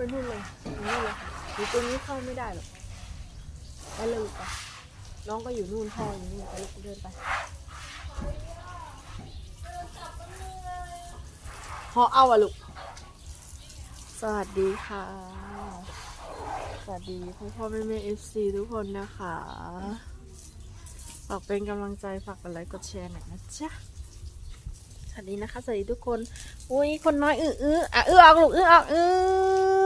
ไปนู่นเลยนู่นเลยอยู่ตรงนี้เข้าไม่ได้หรอกไปเลยลูกไปน้องก็อยู่นู่นพ่ออยู่นู่นไปลูกเดินไปพอเอาอะลูก สวัสดีค่ะ สวัสดีพ่อพ่อแม่แม่เอฟซีทุกคนนะคะฝากเป็นกำลังใจฝากกดไลค์กดแชร์หน่อยนะจ๊ะสวัสดีนะคะสวัสดีทุกคน อุ้ยคนน้อยอื้ออื้ออะอื้อออกลูกอื้อออกอื้อ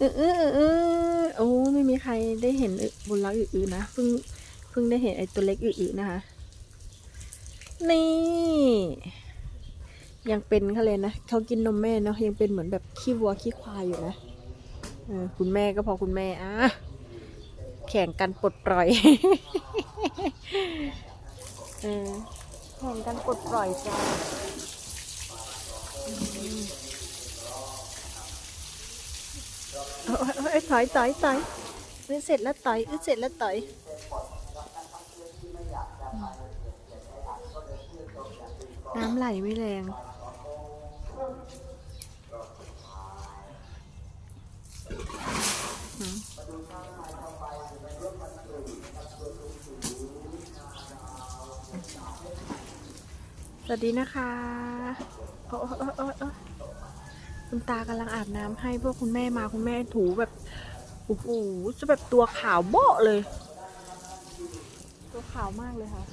อืออืออือโอ้ไม่มีใครได้เห็นบุญรักอื้ออนะเพิ่งเพิ่งได้เห็นไอ้ตัวเล็กอื้ออนะคะ นี่ ยังเป็นเขาเลยนะเขากินนมแม่เนาะยังเป็นเหมือนแบบขี้วัวขี้ควายอยู่นะเออคุณแม่ก็พอคุณแม่อะแข่งกันปลดปล่อยเออแข่งกันปลดปล่อยจ้า อืมเอาเอาเอาเอาถอยถอยถอยอื้อเสร็จแล้วต่อยอื้อเสร็จแล้วต่อยน้ำไหลไม่แรง สวัสดีนะคะ โอ้โอ้โอ้โอ้โอ้ คุณตากำลังอาบน้ำให้พวกคุณแม่มาคุณแม่ถูแบบโอ้โหจะแบบตัวขาวโบ้เลย ตัวขาวมากเลยค่ะ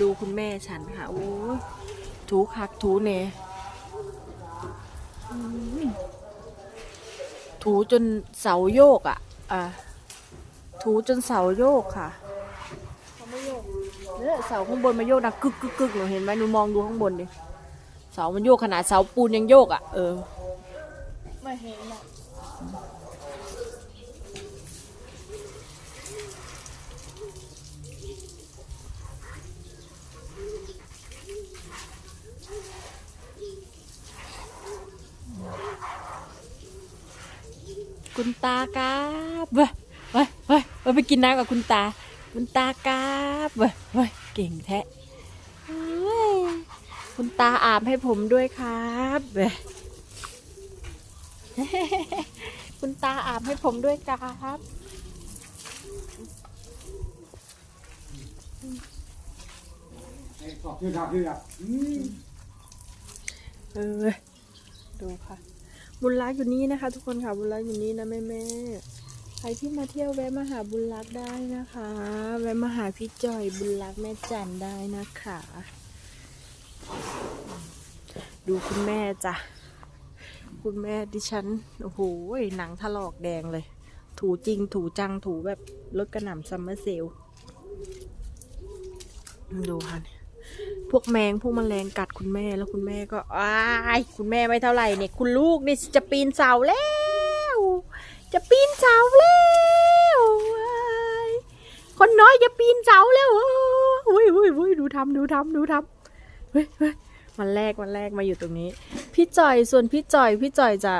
ดูคุณแม่ฉันค่ะโอ้ถูคักถูเนอืมถูจนเสาโยกอะ อะ ถูจนเสาโยกค่ะเขาไม่โยกเนี่ยเสาข้างบนมาโยกนะกึกกึกกึกหนูเห็นไหมหนูมองดูข้างบนดิ เสามันโยกขนาดเสาปูนยังโยกอะ เออ ไม่เห็น คุณตาครับเว้ยเว้ยเว้ยเว้ยไปกินน้ำกับคุณตา คุณตาครับเว้ยเว้ยเก่งแท้เว้ยคุณตาอาบให้ผมด้วยครับเว้ยคุณตาอาบให้ผมด้วยครับขอบคุณครับพี่ครับอืมเออดูค่ะ บุญรักอยู่นี่นะคะ ทุกคนค่ะบุญรักอยู่นี่นะแม่แม่ๆใครที่มาเที่ยวแวะมาหาบุญรักได้นะคะ แวะมาหาพี่จอยบุญรักแม่จันได้นะคะ ดูคุณแม่จ้ะคุณแม่ดิฉันโอ้โหหนังถลอกแดงเลย ถูจริงถูจังถูแบบรถกระหน่ำซัมเมอร์เซลลดูค่ะเนี่ย พวกแมงพวกแมลงกัดคุณแม่แล้วคุณแม่ก็อ้ายคุณแม่ไม่เท่าไหร่เนี่ย คุณลูกนี่จะปีนเสาแล้ว จะปีนเสาแล้วคนน้อยจะปีนเสาแล้วโอ้ยโอ้ยโอ้ยดูทำดูทำดูทำเฮ้ยเฮ้ยวันแรกวันแรกมาอยู่ตรงนี้ พี่จอยส่วนพี่จอยพี่จอยจะ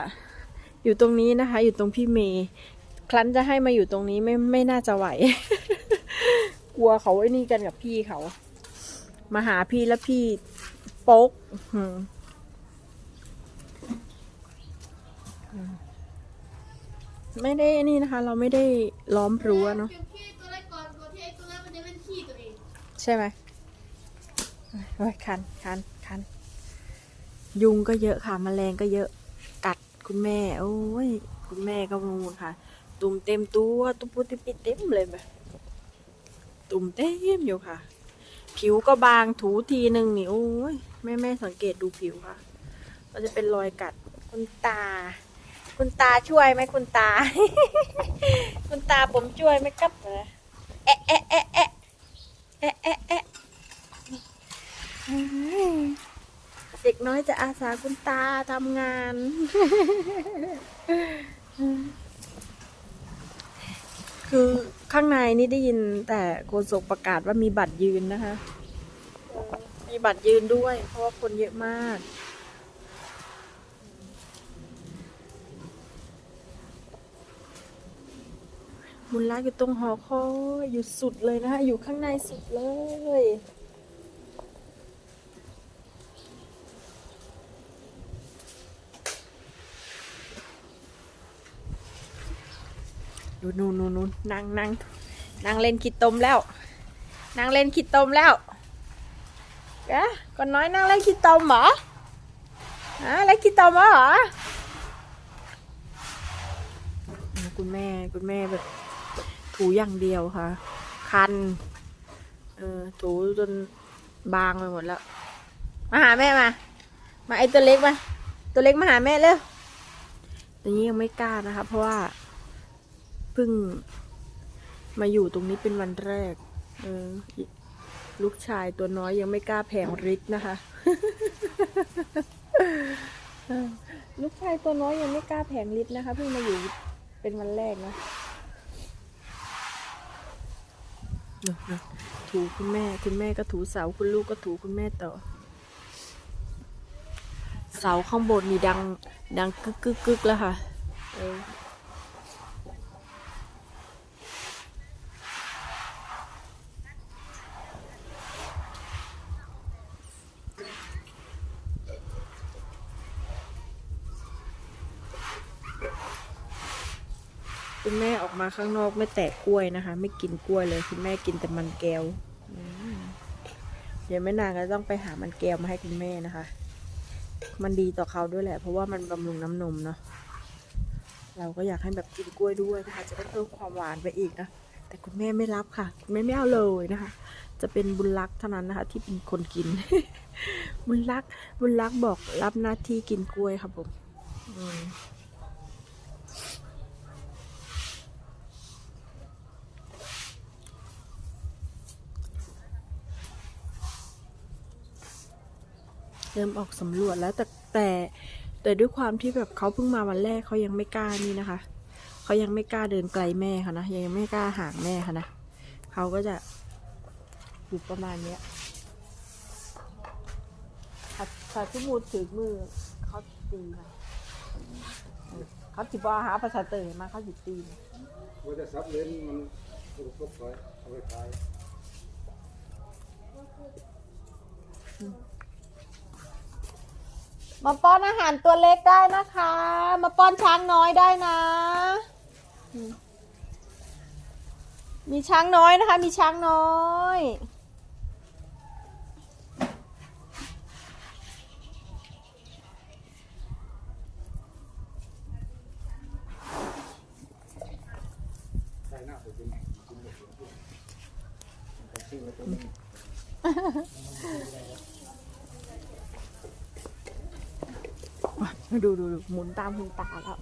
อยู่ตรงนี้นะคะ อยู่ตรงพี่เมย์ครั้นจะให้มาอยู่ตรงนี้ไม่ไม่น่าจะไหว กลัวเขาไอ้นี่กันกับพี่เขา มาหาพี่แล้วพี่โป๊กไม่ได้นี่นะคะ เราไม่ได้ล้อมรั้วเนาะใช่ไหมโอ้ยคันคันคันยุงก็เยอะค่ะแมลงก็เยอะ กัดคุณแม่ โอ้ย คุณแม่ก็งูค่ะ ตุ่มเต็มตัว ตุ่มปุติปิดเต็มเลยแบบตุ่มเต็มอยู่ค่ะ ผิวก็บางถูทีหนึ่งนี่โอ้ยแม่แม่สังเกตดูผิวค่ะก็จะเป็นรอยกัดคุณตา คุณตาช่วยไหมคุณตา คุณตาผมช่วยไหมครับเออแอะแอะแอะแอะแอะแอะแอะอืมเด็กน้อยจะอาสาคุณตาทำงาน คือข้างในนี่ได้ยินแต่โฆษกประกาศว่ามีบัตรยืนนะคะ มีบัตรยืนด้วย เพราะว่าคนเยอะมากบุญรักอยู่ตรงหอคอยอยู่สุดเลยนะคะอยู่ข้างในสุดเลย ดูนู่นนู่นนู่นนั่งนั่งนั่งเล่นขีดตมแล้ว นั่งเล่นขีดตมแล้วแกก่อนน้อยนั่งเล่นขีดตมเหรอฮะเล่นขีดตมเหรอคุณแม่คุณแม่แบบ ถูอย่างเดียวค่ะ คัน เออถูจนบางไปหมดแล้ว มาหาแม่มา มาไอตัวเล็กมา ตัวเล็กมาหาแม่เร็วตอนนี้ยังไม่กล้านะคะ เพราะว่า เพิ่งมาอยู่ตรงนี้เป็นวันแรก เออ ลูกชายตัวน้อยยังไม่กล้าแผงฤทธิ์นะคะ ลูกชายตัวน้อยยังไม่กล้าแผงฤทธิ์นะคะ เพิ่งมาอยู่เป็นวันแรกนะถูคุณแม่ คุณแม่ก็ถูเสาคุณลูกก็ถูคุณแม่ต่อ เสาข้างบนนี่ดัง ดังกึกกึกกึกแล้วค่ะ เออ คุณแม่ออกมาข้างนอกไม่แตะกล้วยนะคะ ไม่กินกล้วยเลยคุณแม่กินแต่มันแก้วเดี๋ยวไม่นานก็ต้องไปหามันแก้วมาให้คุณแม่นะคะ มันดีต่อเขาด้วยแหละ เพราะว่ามันบำรุงน้ำนมเนาะเราก็อยากให้แบบกินกล้วยด้วยนะคะ จะได้เพิ่มความหวานไปอีกนะแต่คุณแม่ไม่รับค่ะคุณแม่ไม่เอาเลยนะคะ จะเป็นบุญรักษ์เท่านั้นนะคะ ที่เป็นคนกิน บุญรักษ์บุญรักษ์บอกรับหน้าที่กินกล้วยครับผมอืม เริ่มออกสำรวจแล้วแต่แต่แต่ด้วยความที่แบบเขาเพิ่งมาวันแรกเขายังไม่กล้านี่นะคะเขายังไม่กล้าเดินไกลแม่ค่ะนะยังไม่กล้าห่างแม่ค่ะนะเขาก็จะอยู่ประมาณเนี้ยถ้าถ้าทุกมูดถือมือเขาตีค่ะเขาจิบว่าหาภาษาเตยมาเขาจิตีนะว่าจะซับเลนมันสุกสุกไว้เอาไปขาย มาป้อนอาหารตัวเล็กได้นะคะ มาป้อนช้างน้อยได้นะ มีช้างน้อยนะคะ มีช้างน้อย ดูดูดูหมุนตามคุณตาแล้ว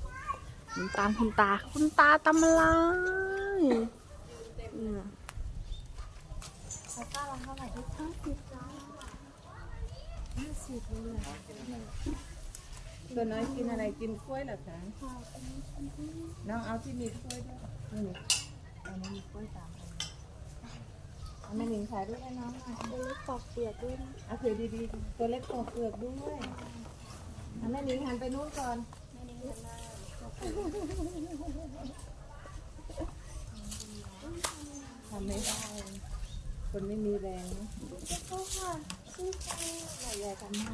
หมุนตามคุณตา คุณตาทำอะไรอืมตัวน้อยกินอะไรกินกล้วยเหรอคะน้องเอาที่มีกล้วยด้วยนี่เอาไม่มีกล้วยตามเอาแม่หนิงถ่ายรูปให้น้องหน่อยตัวเล็กปอกเปียกด้วยนะเอาเผื่อดีๆตัวเล็กปอกเปลือกด้วย อาแม่หนิงหันไปนู้นก่อน ทำไม่ได้คนไม่มีแรงนะใหญ่ๆทำได้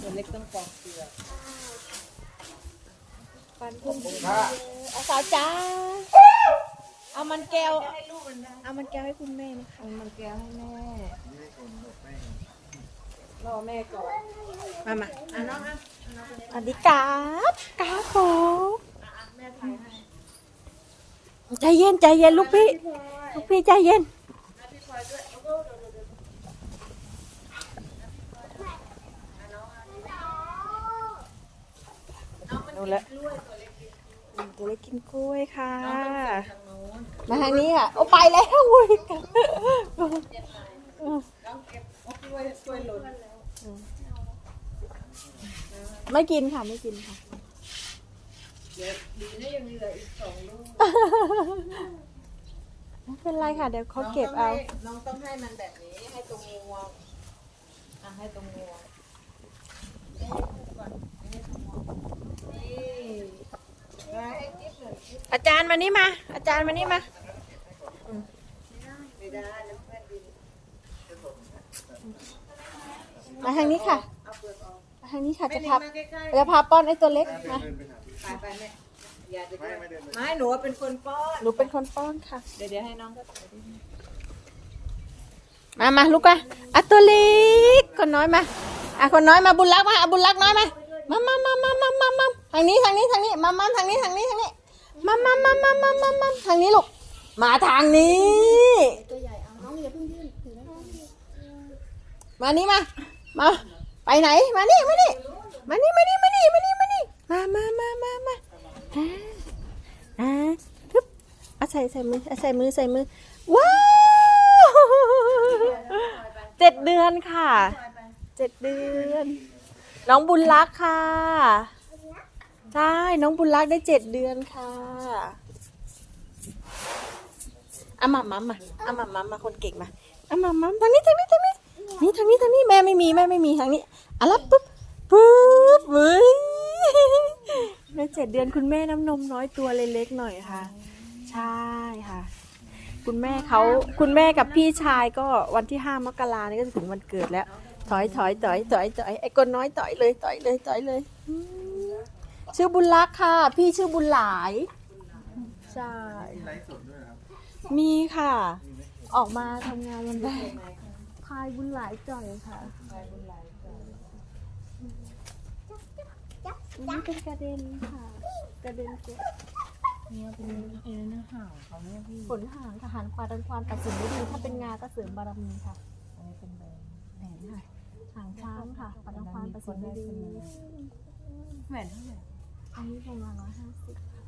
ตัวเล็กต้องปอกเปลือกปันพุ่งอาสาวจ้า เอามันแก้ว เอามันแก้วให้คุณแม่นะคะ เอามันแก้วให้แม่ รอแม่ก่อน มามาอะน้องอะสวัสดีครับกราบผมใจเย็นใจเย็นลูกพี่ ลูกพี่ใจเย็นเอานู่นแล้วอืมตัวเล็กกินกล้วยค่ะน้องต้องเก็บทางโน้นมาทางนี้ค่ะ โอ้ไปแล้วอุ้ยน้องเก็บโอ้กล้วยกล้วยหล่น ไม่กินค่ะไม่กินค่ะเดี๋ยวดีนะยังเหลืออีกสองลูกไม่เป็นไรค่ะ เดี๋ยวเขาเก็บเอา น้องต้องให้มันแบบนี้ให้ตรงงวงอะให้ตรงงวงให้คู่ก่อนให้ตรงงวงนี่มาให้กิ๊บหน่อยกิ๊บอาจารย์มานี่มา อาจารย์มานี่มา ไม่ได้น้ำเพื่อนดิน มาทางนี้ค่ะเอาเปลือกออกมาทางนี้ค่ะไม่จะได้พามาใกล้จะพาป้อนไอ้ตัวเล็กมาๆไปไปแม่อย่าจะไม่ไม่หนูเป็นคนป้อนหนูเป็นคนป้อนค่ะ เดี๋ยวเดี๋ยวให้น้องก็มามาลูกอะอะตัวเล็กคนน้อยมาอะคนน้อยมาบุญรักมาอะบุญรักน้อยมามามามามามามามาทางนี้ทางนี้ทางนี้มามาทางนี้ทางนี้ทางนี้มามามามามามามาทางนี้ลูกมาทางนี้ ตัวใหญ่เอาน้องอย่าเพิ่งยื่นถือไว้มานี่มา มา ไปไหน มานี่ มานี่ มานี่ มานี่ มานี่ มานี่ มานี่ มามามามามาอ่าอ่าทึบเอาใส่ใส่มือเอาใส่มือใส่มือ ว้าวเจ็ดเดือนค่ะ เจ็ดเดือน น้องบุญรักค่ะ ใช่ น้องบุญรักได้เจ็ดเดือนค่ะอามามามาอามามามาคนเก่งมาอามามาทางนี้ทางนี้ทางนี้ นี่ทางนี้ทางนี้แม่ไม่มีแม่ไม่มีทางนี้อะรับปุ๊บปุ๊บเว้ยในเจ็ดเดือนคุณแม่น้ำนมน้อยตัวเล็กๆหน่อยค่ะ ใช่ค่ะ คุณแม่เขาคุณแม่กับพี่ชายก็วันที่ห้ามกรานี่ก็จะถึงวันเกิดแล้ว ถอยถอยถอยถอยถอยไอ้คนน้อยถอยเลยถอยเลยถอยเลยอืมชื่อบุญรักค่ะ พี่ชื่อบุญหลายใช่ไลฟ์สดด้วยนะครับมีค่ะ ออกมาทำงานวันแรกพายบุญหลายจ่อยค่ะไปบุญหลายก่อนนี่เป็นกระเด็นค่ะ กระเด็นเจ็บเนี่ยเป็นเอ็นนะห่าวเขาเนี่ยพี่ขนหางทหารควาดันควานตัดสินไม่ดีถ้าเป็นงาก็เสริมบารมีค่ะอันนี้เป็นแบรนด์แหวนค่ะหางช้างค่ะควาดันควานตัดสินไม่ดีแหวนเท่าไหร่อันนี้ประมาณร้อยห้าสิบค่ะ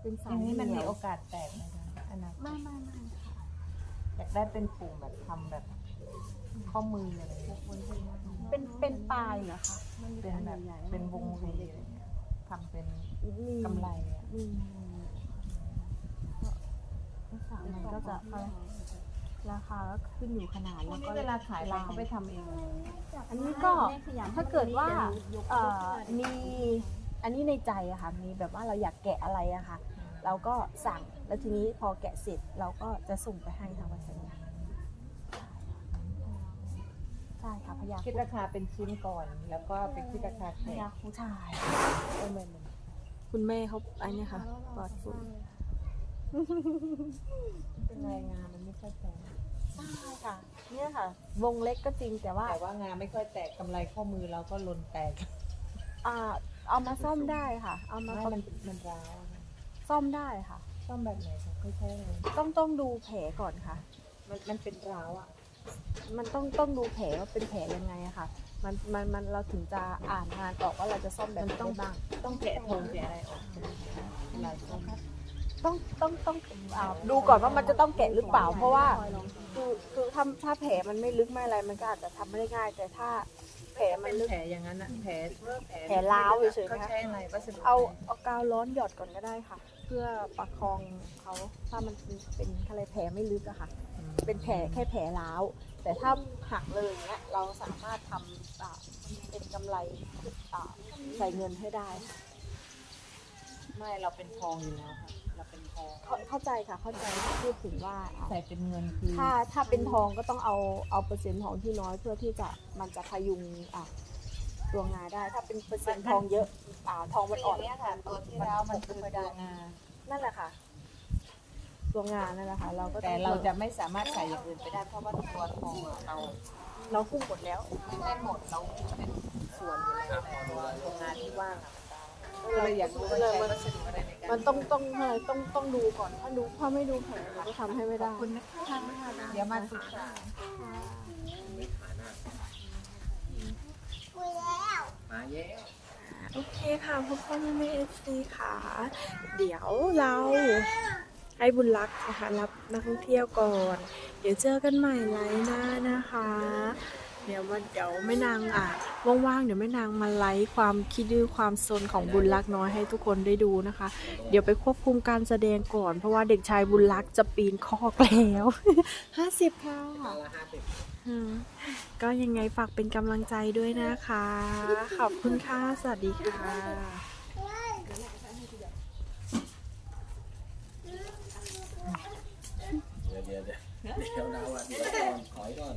เป็นสาอยย่างนี้มันเหมียวโอกาสแตกไหมคะอนาคตไม่ไม่ไม่ค่ะอยากได้เป็นปุ่มแบบทำแบบ ข้อมืออะไรอย่างเงี้ยเป็นเป็นปลายเหรอคะมันเป็นแบบใหญ่เป็นวงรีอะไรเงี้ยทำเป็นมีกำไรอะมีก็สามมันก็จะราคาก็ขึ้นอยู่ขนาดพวแล้กวนี้ก็เวลาขายเราเขาไปทำเองเลยอันนี้ก็ถ้าเกิดว่าเอ่อมีอันนี้ในใจอะค่ะมีแบบว่าเราอยากแกะอะไรอะค่ะ เราก็สั่งแล้วทีนี้พอแกะเสร็จเราก็จะส่งไปให้ทางวัฒนีใช่ค่ะพยาคิดราคาเป็นชิ้นก่อน แล้วก็ไปคิดราคาพแขกยาผู้ชายเป็นเหมือนคุณแม่เขาอันนี้ค่ะปลอดฝุ่นเป็นรายงานมันไม่ค่อยแตกใช่ค่ะ เนี่ยค่ะ วงเล็กก็จริงแต่ว่า แต่ว่างานไม่ค่อยแตกกำไรข้อมือเราก็ลนแตกอ่า เอามาซ่อมได้ค่ะ เอามาไม่มันมันร้าวอะซ่อมได้ค่ะ ต้องแบบไหนคะไม่ใช่เลยต้องต้องดูแผลก่อนค่ะ มันมันเป็นร้าวอะ มันต้องต้องดูแผลว่าเป็นแผลยังไงอะค่ะ มันมันมันเราถึงจะอ่านงานออกว่าเราจะซ่อมแบบไหนได้บ้าง ต้องแกะทงแกะอะไรออกลายส้มต้องต้องต้องอ่าดูก่อนว่ามันจะต้องแกะหรือเปล่า เพราะว่าคือคือถ้าถ้าแผลมันไม่ลึกไม่อะไรมันก็อาจจะทำไม่ได้ง่าย แต่ถ้าแผลมัเป็นนลึก แผลอย่างนั้นอะแผลเมื่อแผลแผลร้าวเฉยๆ เขานะคะใช้อะไรวัสดุเอาเอากาวร้อนหยอดก่อนก็ได้ค่ะ เพื่อประคองเขาถ้ามันเป็นเป็นอะไรแผลไม่ลึกอะค่ะ เป็นแผลแค่แผลร้าวแต่ถ้าหักเลยอย่างเงี้ยเราสามารถทำอ่าเป็นกำไรอ่าใส่เงินให้ได้ค่ะไม่เราเป็นทองอยู่แล้วค่ะเราเป็นทองเข้าเข้าใจค่ะเข้าใจที่พูดถึงว่าอ่าใส่เป็นเงินคือถ้าถ้าเป็นทองก็ต้องเอาเอาเปอร์เซ็นต์ทองที่น้อยเพื่อที่จะมันจะพยุงอ่า ตัวงาได้ ถ้าเป็นเปอร์เซ็นต์ทองเยอะอ่าทองมันอ่อนเนี้ยค่ะ ตัวที่แล้วมันคือตัวงา นั่นแหละค่ะ ตัวงานนั่นแหละค่ะ เราก็แต่เราจะไม่สามารถใส่อย่างอื่นไปได้เพราะว่าตัวทองอะเราเราคุ้มหมดแล้วไม่ได้หมดเราเป็นส่วนอยู่แล้วตัวตัวงานที่ว่างอะก็เลยอยากรู้ว่าใช้วัสดุอะไรในการมันต้องต้องอะไรต้องต้องดูก่อนถ้าดูถ้าไม่ดูแผลเราก็ทำให้ไม่ได้คุณนะคะเดี๋ยวมาศึกษา มาแย่โอเคค่ะพ่อพ่อแม่แม่เอฟซีค่ะ เดี๋ยวเราให้บุญรักษ์นะคะรับนักท่องเที่ยวก่อน เดี๋ยวเจอกันใหม่ไลน์หน้านะคะ เดี๋ยวมาเดี๋ยวแม่นางอะว่างๆเดี๋ยวแม่นางมาไลฟ์ความคิดดื้อความซนของบุญรักษ์น้อยให้ทุกคนได้ดูนะคะ เดี๋ยวไปควบคุมการแสดงก่อน เพราะว่าเด็กชายบุญรักษ์จะปีนคอกแล้วห้าสิบค่ะก็ยังไงฝากเป็นกำลังใจด้วยนะคะ ขอบคุณค่ะ สวัสดีค่ะเดี๋ยวเดี๋ยวเดี๋ยวเดี๋ยวดาวอะเดี๋ยวก่อนขอยก่อน